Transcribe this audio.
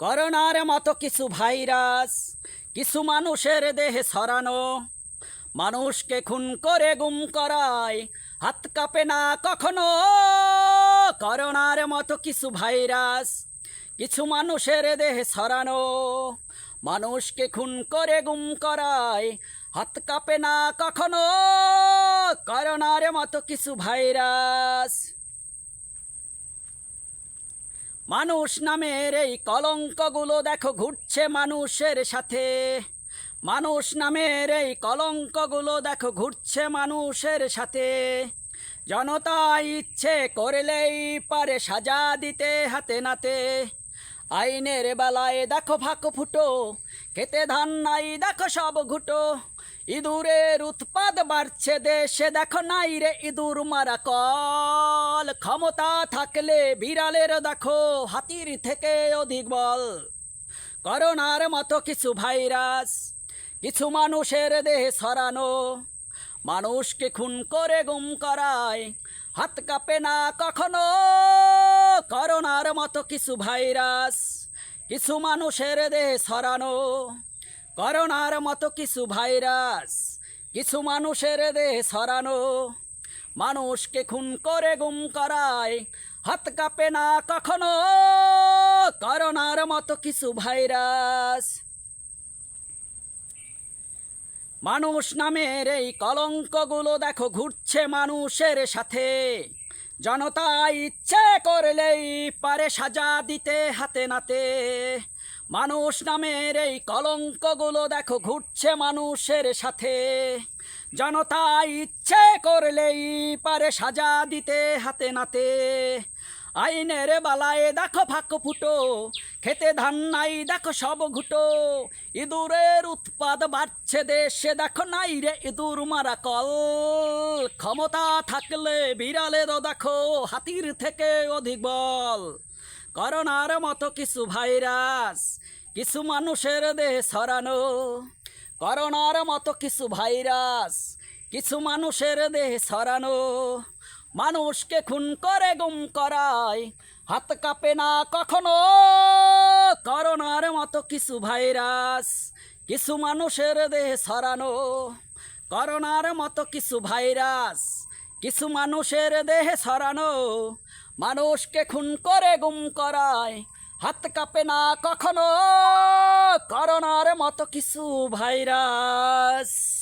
করোনার মতো কিছু ভাইরাস, কিছু মানুষের দেহে ছড়ানো। মানুষকে খুন করে গুম করায়, হাত কাঁপে না কখনো। করোনার মতো কিছু ভাইরাস, কিছু মানুষের দেহে ছড়ানো। মানুষকে খুন করে গুম করায়, হাত কাঁপে না কখনো। করোনার মতো কিছু ভাইরাস মানুষ নামের এই কলঙ্কগুলো দেখো, ঘুরছে মানুষের সাথে। মানুষ নামের এই কলঙ্কগুলো দেখো, ঘুরছে মানুষের সাথে। জনতা ইচ্ছে করলেই পারে সাজা দিতে হাতে নাতে। আইনের বেলায় দেখো ফাঁক ফুটো খেতে ধান নাই, দেখো সব ঘুটো। ইঁদুরের উৎপাদ বাড়ছে দেশে, দেখো নাই রে ইঁদুর মারা কল। ক্ষমতা থাকলে বিড়ালের, দেখো, হাতির থেকে অধিক বল। করোনার মতো কিছু ভাইরাস, কিছু মানুষের দেহে ছড়ানো। মানুষকে খুন করে গুম করায়, হাত কাঁপে না কখনো। করোনার মতো কিছু ভাইরাস, কিছু মানুষের দেহে ছড়ানো। করোনার মতো কিছু ভাইরাস, কিছু মানুষের দেহে সরানো। মানুষকে খুন করে গুম করায়, হাত কাঁপে না কখনো। করোনার মতো কিছু ভাইরাস। মানুষ নামের এই কলঙ্কগুলো দেখো, ঘুরছে মানুষের সাথে। জনতা ইচ্ছে করলেই পারে সাজা দিতে হাতে নাতে। মানুষ নামের এই কলঙ্কগুলো দেখো, ঘুরছে মানুষের সাথে। জনতা ইচ্ছে করলেই পারে সাজা দিতে হাতে নাতে। আইনের বালায় দেখো ফাঁক ফুটো, খেতে ধান নাই দেখো সব ঘুটো। ইঁদুরের উৎপাদ বাড়ছে দেশে, দেখো নাই রে ইঁদুর মারা কল। ক্ষমতা থাকলে বিড়ালেরও দেখো হাতির থেকে অধিক বল। করোনার মতো কিছু ভাইরাস কিছু মানুষের দেহে ছড়ানো, করোনার মতো কিছু ভাইরাস কিছু মানুষের দেহে ছড়ানো। মানুষকে খুন করে, গুম করায়, হাত কাঁপে না কখনো। করোনার মতো কিছু ভাইরাস কিছু মানুষের দেহে ছড়ানো। করোনার মতো কিছু ভাইরাস কিছু মানুষের দেহে ছড়ানো। মানুষকে খুন করে, গুম করায় হাত কাঁপে না কখনো? করোনার মতো কিছু ভাইরাস।